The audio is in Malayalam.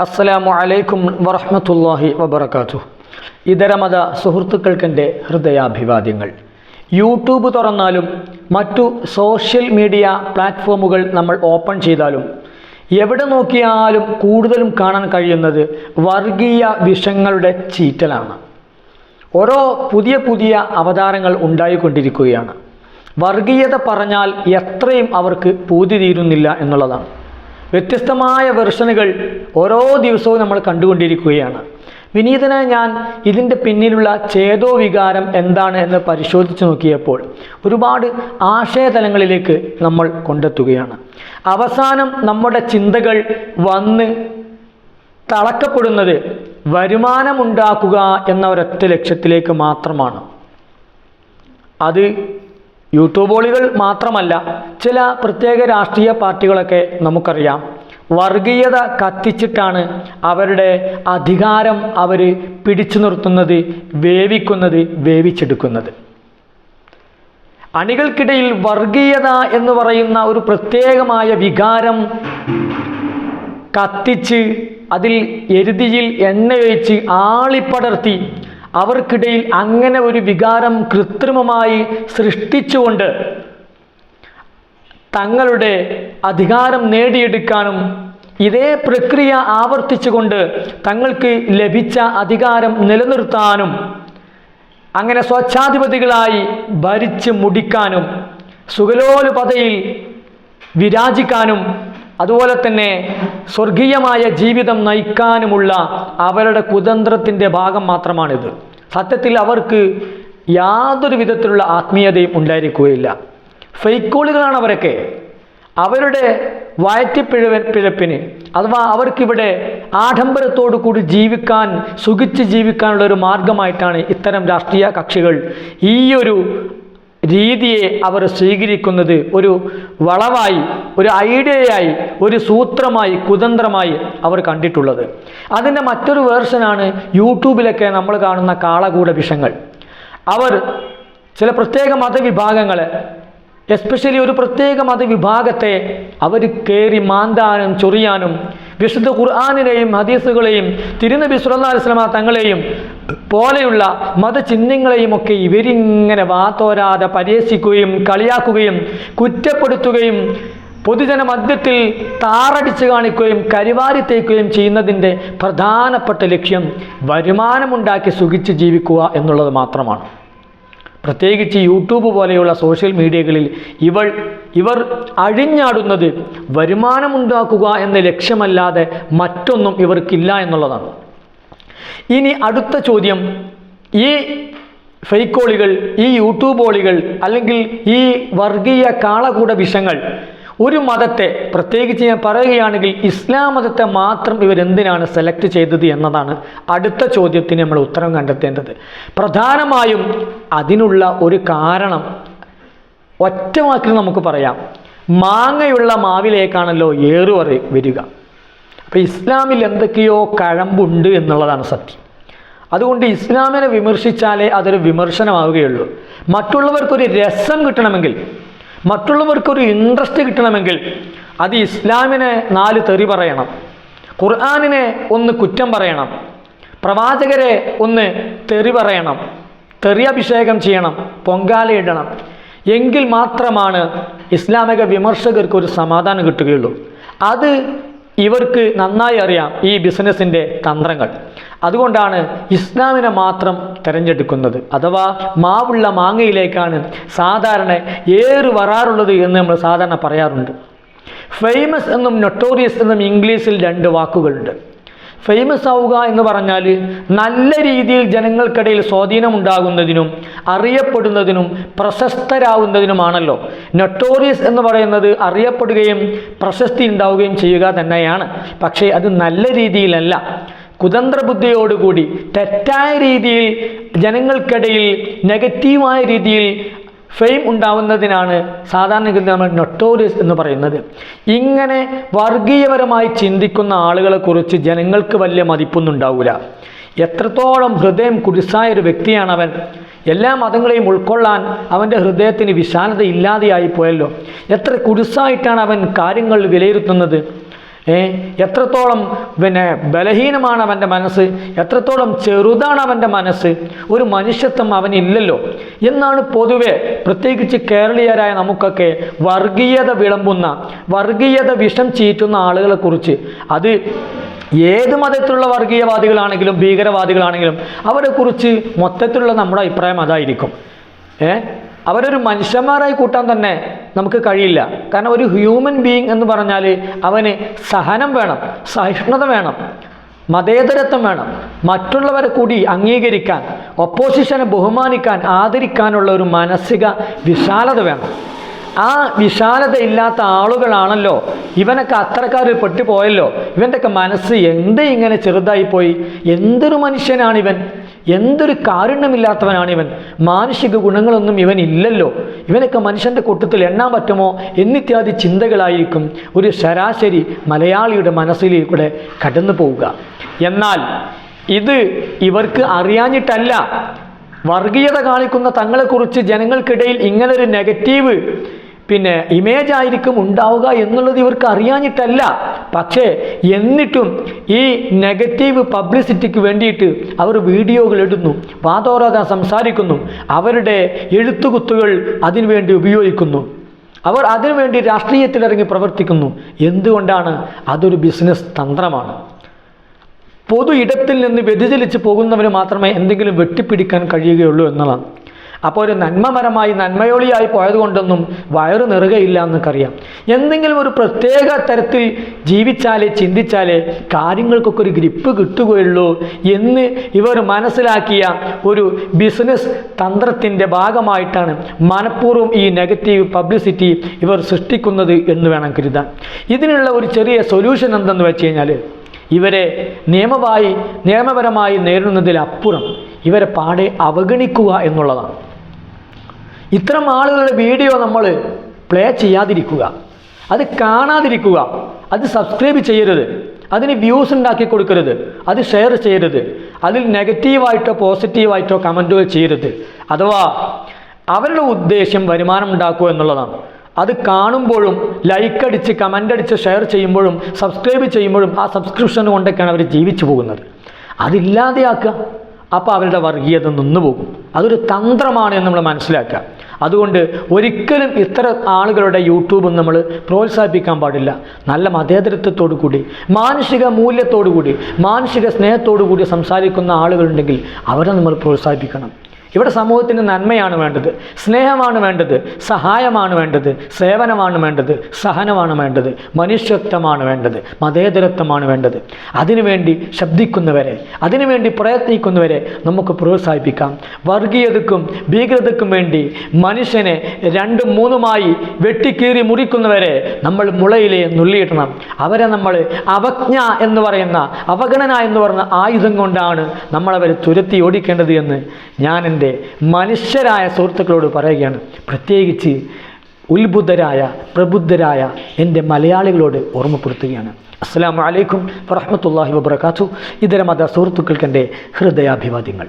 അസ്സലാമു അലൈക്കും വറഹമത്തല്ലാഹി വബറകാതുഹു. ഇതരമത സുഹൃത്തുക്കൾക്കെന്റെ ഹൃദയാഭിവാദ്യങ്ങൾ. യൂട്യൂബ് തുറന്നാലും മറ്റു സോഷ്യൽ മീഡിയ പ്ലാറ്റ്ഫോമുകൾ നമ്മൾ ഓപ്പൺ ചെയ്താലും എവിടെ നോക്കിയാലും കൂടുതലും കാണാൻ കഴിയുന്നത് വർഗീയ വിഷങ്ങളുടെ ചീറ്റലാണ്. ഓരോ പുതിയ പുതിയ അവതാരങ്ങൾ ഉണ്ടായിക്കൊണ്ടിരിക്കുകയാണ്. വർഗീയത പറഞ്ഞാൽ എത്രയും അവർക്ക് പൂതി തീരുന്നില്ല എന്നുള്ളതാണ്. വ്യത്യസ്തമായ വെർഷനുകൾ ഓരോ ദിവസവും നമ്മൾ കണ്ടുകൊണ്ടിരിക്കുകയാണ്. വിനീതനായ ഞാൻ ഇതിന്റെ പിന്നിലുള്ള ചേതോ വികാരം എന്താണ് എന്ന് പരിശോധിച്ച് നോക്കിയപ്പോൾ ഒരുപാട് ആശയതലങ്ങളിലേക്ക് നമ്മൾ കൊണ്ടെത്തുകയാണ്. അവസാനം നമ്മുടെ ചിന്തകൾ വന്ന് തളക്കപ്പെടുന്നത് വരുമാനമുണ്ടാക്കുക എന്ന ഒരൊറ്റ ലക്ഷ്യത്തിലേക്ക് മാത്രമാണ്. അത് യൂട്യൂബോളികൾ മാത്രമല്ല ചില പ്രത്യേക രാഷ്ട്രീയ പാർട്ടികളൊക്കെ നമുക്കറിയാം. വർഗീയത കത്തിച്ചിട്ടാണ് അവരുടെ അധികാരം അവർ പിടിച്ചു നിർത്തുന്നത് വേവിക്കുന്നത് വേവിച്ചെടുക്കുന്നത്. അണികൾക്കിടയിൽ വർഗീയത എന്ന് പറയുന്ന ഒരു പ്രത്യേകമായ വികാരം കത്തിച്ച് അതിൽ എരുതിയിൽ എണ്ണയൊഴിച്ച് ആളിപ്പടർത്തി അവർക്കിടയിൽ അങ്ങനെ ഒരു വികാരം കൃത്രിമമായി സൃഷ്ടിച്ചുകൊണ്ട് തങ്ങളുടെ അധികാരം നേടിയെടുക്കാനും ഇതേ പ്രക്രിയ ആവർത്തിച്ചുകൊണ്ട് തങ്ങൾക്ക് ലഭിച്ച അധികാരം നിലനിർത്താനും അങ്ങനെ സ്വച്ഛാധിപതികളായി ഭരിച്ച് മുടിക്കാനും സുഗലോലുപതയിൽ വിരാജിക്കാനും അതുപോലെ തന്നെ സ്വർഗീയമായ ജീവിതം നയിക്കാനുമുള്ള അവരുടെ കുതന്ത്രത്തിന്റെ ഭാഗം മാത്രമാണിത്. സത്യത്തിൽ അവർക്ക് യാതൊരു വിധത്തിലുള്ള ആത്മീയതയും ഉണ്ടായിരിക്കുകയില്ല. ഫെയ്ക്കോളുകളാണ് അവരൊക്കെ. അവരുടെ വയറ്റിപ്പിഴവ പിഴപ്പിന് അഥവാ അവർക്കിവിടെ ആഡംബരത്തോടു കൂടി ജീവിക്കാൻ സുഖിച്ച് ജീവിക്കാനുള്ള ഒരു മാർഗമായിട്ടാണ് ഇത്തരം രാഷ്ട്രീയ കക്ഷികൾ ഈ ഒരു രീതിയെ അവർ സ്വീകരിക്കുന്നത് ഒരു വളവായി ഒരു ഐഡിയയായി ഒരു സൂത്രമായി കുതന്ത്രമായി അവർ കണ്ടിട്ടുള്ളത്. അതിന്റെ മറ്റൊരു വേർഷനാണ് യൂട്യൂബിലൊക്കെ നമ്മൾ കാണുന്ന കാളകൂട വിഷങ്ങൾ അവർ ചില പ്രത്യേക മതവിഭാഗങ്ങളെ എസ്പെഷ്യലി ഒരു പ്രത്യേക മതവിഭാഗത്തെ അവർ കയറി മാന്താനും ചൊറിയാനും വിശുദ്ധ ഖുർആാനിനെയും ഹദീസുകളെയും തിരുനബി സുല്ലാ വസ്ലമ തങ്ങളെയും പോലെയുള്ള മതചിഹ്നങ്ങളെയും ഒക്കെ ഇവരിങ്ങനെ വാത്തോരാതെ പരിഹസിക്കുകയും കളിയാക്കുകയും കുറ്റപ്പെടുത്തുകയും പൊതുജന മധ്യത്തിൽ താറടിച്ച് കാണിക്കുകയും കരിവാരി തേക്കുകയും ചെയ്യുന്നതിന്റെ പ്രധാനപ്പെട്ട ലക്ഷ്യം വരുമാനമുണ്ടാക്കി സുഖിച്ച് ജീവിക്കുക എന്നുള്ളത് മാത്രമാണ്. പ്രത്യേകിച്ച് യൂട്യൂബ് പോലെയുള്ള സോഷ്യൽ മീഡിയകളിൽ ഇവൾ ഇവർ അഴിഞ്ഞാടുന്നത് വരുമാനമുണ്ടാക്കുക എന്ന ലക്ഷ്യമല്ലാതെ മറ്റൊന്നും ഇവർക്കില്ല എന്നുള്ളതാണ്. ഇനി അടുത്ത ചോദ്യം. ഈ ഫെയ്ക്കോളികൾ ഈ യൂട്യൂബ് ഓളികൾ അല്ലെങ്കിൽ ഈ വർഗീയ കാളകൂട വിഷങ്ങൾ ഒരു മതത്തെ പ്രത്യേകിച്ച് ഞാൻ പറയുകയാണെങ്കിൽ ഇസ്ലാം മതത്തെ മാത്രം ഇവരെന്തിനാണ് സെലക്ട് ചെയ്തത് എന്നതാണ് അടുത്ത ചോദ്യത്തിന് നമ്മൾ ഉത്തരം കണ്ടെത്തേണ്ടത്. പ്രധാനമായും അതിനുള്ള ഒരു കാരണം ഒറ്റ വാക്കിൽ നമുക്ക് പറയാം. മാങ്ങയുള്ള മാവിലേക്കാണല്ലോ ഏറുവറി വരിക. അപ്പോൾ ഇസ്ലാമിൽ എന്തൊക്കെയോ കഴമ്പുണ്ട് എന്നുള്ളതാണ് സത്യം. അതുകൊണ്ട് ഇസ്ലാമിനെ വിമർശിച്ചാലേ അതൊരു വിമർശനമാവുകയുള്ളൂ. മറ്റുള്ളവർക്കൊരു രസം കിട്ടണമെങ്കിൽ മറ്റുള്ളവർക്കൊരു ഇൻട്രസ്റ്റ് കിട്ടണമെങ്കിൽ അത് ഇസ്ലാമിനെ നാല് തെറി പറയണം. ഖുർആാനിനെ ഒന്ന് കുറ്റം പറയണം. പ്രവാചകരെ ഒന്ന് തെറി പറയണം. തെറി അഭിഷേകം ചെയ്യണം. പൊങ്കാലയിടണം എങ്കിൽ മാത്രമാണ് ഇസ്ലാമിക വിമർശകർക്ക് ഒരു സമാധാനം കിട്ടുകയുള്ളൂ. അത് ഇവർക്ക് നന്നായി അറിയാം ഈ ബിസിനസ്സിന്റെ തന്ത്രങ്ങൾ. അതുകൊണ്ടാണ് ഇസ്ലാമിനെ മാത്രം തിരഞ്ഞെടുക്കുന്നത്. അഥവാ മാവുള്ള മാങ്ങയിലേക്കാണ് സാധാരണ ഏറ് വരാറുള്ളത് എന്ന് നമ്മൾ സാധാരണ പറയാറുണ്ട്. ഫേമസ് എന്നും നൊട്ടോറിയസ് എന്നും ഇംഗ്ലീഷിൽ രണ്ട് വാക്കുകളുണ്ട്. ഫേമസ് ആവുക എന്ന് പറഞ്ഞാൽ നല്ല രീതിയിൽ ജനങ്ങൾക്കിടയിൽ സ്വാധീനമുണ്ടാകുന്നതിനും അറിയപ്പെടുന്നതിനും പ്രശസ്തരാകുന്നതിനുമാണല്ലോ നൊട്ടോറിയസ് എന്ന് പറയുന്നത് അറിയപ്പെടുകയും പ്രശസ്തി ഉണ്ടാവുകയും ചെയ്യുക തന്നെയാണ്. പക്ഷേ അത് നല്ല രീതിയിലല്ല. കുതന്ത്ര ബുദ്ധിയോടുകൂടി തെറ്റായ രീതിയിൽ ജനങ്ങൾക്കിടയിൽ നെഗറ്റീവായ രീതിയിൽ ഫെയിം ഉണ്ടാവുന്നതിനാണ് സാധാരണഗതി നമ്മൾ നൊട്ടോറിയസ് എന്ന് പറയുന്നത്. ഇങ്ങനെ വർഗീയപരമായി ചിന്തിക്കുന്ന ആളുകളെക്കുറിച്ച് ജനങ്ങൾക്ക് വലിയ മതിപ്പൊന്നും ഉണ്ടാവില്ല എത്രത്തോളം ഹൃദയം കുടിസായ ഒരു വ്യക്തിയാണ് അവൻ എല്ലാ മതങ്ങളെയും ഉൾക്കൊള്ളാൻ അവന്റെ ഹൃദയത്തിന് വിശാലത ഇല്ലാതെയായി പോയല്ലോ. എത്ര കുടിസായിട്ടാണ് അവൻ കാര്യങ്ങൾ വിലയിരുത്തുന്നത്. ഏ? എത്രത്തോളം പിന്നെ ബലഹീനമാണ് അവന്റെ മനസ്സ്? എത്രത്തോളം ചെറുതാണ് അവന്റെ മനസ്സ്? ഒരു മനുഷ്യത്വം അവനില്ലല്ലോ എന്നാണ് പൊതുവെ പ്രത്യേകിച്ച് കേരളീയരായ നമുക്കൊക്കെ വർഗീയത വിളമ്പുന്ന വർഗീയത വിഷം ചീറ്റുന്ന ആളുകളെ കുറിച്ച്. അത് ഏത് മതത്തിലുള്ള വർഗീയവാദികളാണെങ്കിലും ഭീകരവാദികളാണെങ്കിലും അവരെക്കുറിച്ച് മൊത്തത്തിലുള്ള നമ്മുടെ അഭിപ്രായം അതായിരിക്കും. ഏ? അവരൊരു മനുഷ്യന്മാരായി കൂട്ടാൻ തന്നെ നമുക്ക് കഴിയില്ല. കാരണം ഒരു ഹ്യൂമൻ ബീയിങ് എന്ന് പറഞ്ഞാൽ അവന് സഹനം വേണം സഹിഷ്ണുത വേണം മതേതരത്വം വേണം മറ്റുള്ളവരെ കൂടി അംഗീകരിക്കാൻ ഒപ്പോസിഷനെ ബഹുമാനിക്കാൻ ആദരിക്കാനുള്ള ഒരു മാനസിക വിശാലത വേണം. ആ വിശാലത ഇല്ലാത്ത ആളുകളാണല്ലോ ഇവനൊക്കെ അത്രക്കാർ പെട്ടുപോയല്ലോ. ഇവന്റെയൊക്കെ മനസ്സ് എന്ത് ഇങ്ങനെ ചെറുതായി പോയി എന്തൊരു മനുഷ്യനാണ് ഇവൻ എന്തൊരു കാരുണ്യമില്ലാത്തവനാണ് ഇവൻ. മാനുഷിക ഗുണങ്ങളൊന്നും ഇവൻ ഇല്ലല്ലോ. ഇവനൊക്കെ മനുഷ്യന്റെ കൂട്ടത്തിൽ എണ്ണാൻ പറ്റുമോ എന്നിത്യാദി ചിന്തകളായിരിക്കും. ഒരു ശരാശരി മലയാളിയുടെ മനസ്സിലൂടെ കടന്നു പോവുക. എന്നാൽ ഇത് ഇവർക്ക് അറിയാഞ്ഞിട്ടല്ല. വർഗീയത കാണിക്കുന്ന തങ്ങളെക്കുറിച്ച് ജനങ്ങൾക്കിടയിൽ ഇങ്ങനൊരു നെഗറ്റീവ് പിന്നെ ഇമേജ് ആയിരിക്കും ഉണ്ടാവുക എന്നുള്ളത് ഇവർക്ക് അറിയാഞ്ഞിട്ടല്ല. പക്ഷേ എന്നിട്ടും ഈ നെഗറ്റീവ് പബ്ലിസിറ്റിക്ക് വേണ്ടിയിട്ട് അവർ വീഡിയോകൾ ഇടുന്നു വാതോരാതെ സംസാരിക്കുന്നു അവരുടെ എഴുത്തുകുത്തുകൾ അതിനുവേണ്ടി ഉപയോഗിക്കുന്നു. അവർ അതിനുവേണ്ടി രാഷ്ട്രീയത്തിലിറങ്ങി പ്രവർത്തിക്കുന്നു. എന്തുകൊണ്ടാണ്? അതൊരു ബിസിനസ് തന്ത്രമാണ്. പൊതു ഇടത്തിൽ നിന്ന് വ്യതിചലിച്ച് പോകുന്നവന് മാത്രമേ എന്തെങ്കിലും വെട്ടിപ്പിടിക്കാൻ കഴിയുകയുള്ളൂ എന്നുള്ളതാണ് അപ്പോൾ ഒരു നന്മമരമായി നന്മയോളിയായി പോയതുകൊണ്ടൊന്നും വയറു നിറുകയില്ല എന്നൊക്കറിയാം. എന്തെങ്കിലും ഒരു പ്രത്യേക തരത്തിൽ ജീവിച്ചാലേ ചിന്തിച്ചാലേ കാര്യങ്ങൾക്കൊക്കെ ഒരു ഗ്രിപ്പ് കിട്ടുകയുള്ളൂ എന്ന് ഇവർ മനസ്സിലാക്കിയ ഒരു ബിസിനസ് തന്ത്രത്തിന്റെ ഭാഗമായിട്ടാണ് മനഃപൂർവം ഈ നെഗറ്റീവ് പബ്ലിസിറ്റി ഇവർ സൃഷ്ടിക്കുന്നത് എന്ന് വേണം കരുതാൻ. ഇതിനുള്ള ഒരു ചെറിയ സൊല്യൂഷൻ എന്തെന്ന് വെച്ച് കഴിഞ്ഞാൽ ഇവരെ നിയമമായി നിയമപരമായി നേരിടുന്നതിലപ്പുറം ഇവരെ പാടെ അവഗണിക്കുക എന്നുള്ളതാണ്. ഇത്തരം ആളുകളുടെ വീഡിയോ നമ്മൾ പ്ലേ ചെയ്യാതിരിക്കുക. അത് കാണാതിരിക്കുക. അത് സബ്സ്ക്രൈബ് ചെയ്യരുത്. അതിന് വ്യൂസ് ഉണ്ടാക്കി കൊടുക്കരുത്. അത് ഷെയർ ചെയ്യരുത്. അതിൽ നെഗറ്റീവായിട്ടോ പോസിറ്റീവായിട്ടോ കമന്റുകൾ ചെയ്യരുത്. അഥവാ അവരുടെ ഉദ്ദേശ്യം വരുമാനം ഉണ്ടാക്കുക എന്നുള്ളതാണ്. അത് കാണുമ്പോഴും ലൈക്ക് അടിച്ച് കമന്റ് അടിച്ച് ഷെയർ ചെയ്യുമ്പോഴും സബ്സ്ക്രൈബ് ചെയ്യുമ്പോഴും ആ സബ്സ്ക്രിപ്ഷൻ കൊണ്ടൊക്കെയാണ് അവർ ജീവിച്ചു പോകുന്നത്. അതില്ലാതെയാക്കുക. അപ്പോൾ അവരുടെ വർഗീയത നിന്നുപോകും അതൊരു തന്ത്രമാണ് എന്ന് നമ്മൾ മനസ്സിലാക്കുക. അതുകൊണ്ട് ഒരിക്കലും ഇത്തരം ആളുകളുടെ യൂട്യൂബ് നമ്മൾ പ്രോത്സാഹിപ്പിക്കാൻ പാടില്ല. നല്ല മതേതരത്വത്തോടു കൂടി മാനുഷിക മൂല്യത്തോടു കൂടി മാനുഷിക സ്നേഹത്തോടു കൂടി സംസാരിക്കുന്ന ആളുകളുണ്ടെങ്കിൽ അവരെ നമ്മൾ പ്രോത്സാഹിപ്പിക്കണം. ഇവിടെ സമൂഹത്തിന് നന്മയാണ് വേണ്ടത്. സ്നേഹമാണ് വേണ്ടത്. സഹായമാണ് വേണ്ടത്. സേവനമാണ് വേണ്ടത്. സഹനമാണ് വേണ്ടത്. മനുഷ്യത്വമാണ് വേണ്ടത്. മതേതരത്വമാണ് വേണ്ടത്. അതിനുവേണ്ടി ശബ്ദിക്കുന്നവരെ അതിനുവേണ്ടി പ്രയത്നിക്കുന്നവരെ നമുക്ക് പ്രോത്സാഹിപ്പിക്കാം. വർഗീയതക്കും ഭീകരതക്കും വേണ്ടി മനുഷ്യനെ രണ്ടും മൂന്നുമായി വെട്ടിക്കീറി മുറിക്കുന്നവരെ നമ്മൾ മുളയിലെ നുള്ളിയിടണം. അവരെ നമ്മൾ അവജ്ഞ എന്ന് പറയുന്ന അവഗണന എന്ന് പറയുന്ന ആയുധം കൊണ്ടാണ് നമ്മളവരെ തുരത്തി ഓടിക്കേണ്ടത് എന്ന് ഞാൻ എന്റെ മനുഷ്യരായ സുഹൃത്തുക്കളോട് പറയുകയാണ് പ്രത്യേകിച്ച് ഉത്ബുദ്ധരായ പ്രബുദ്ധരായ എന്റെ മലയാളികളോട് ഓർമ്മപ്പെടുത്തുകയാണ്. അസ്സാം വലൈക്കും വറഹമത്തല്ലാഹി വബർക്കാത്തു ഇതര മത സുഹൃത്തുക്കൾക്ക് എന്റെ ഹൃദയാഭിവാദ്യങ്ങൾ.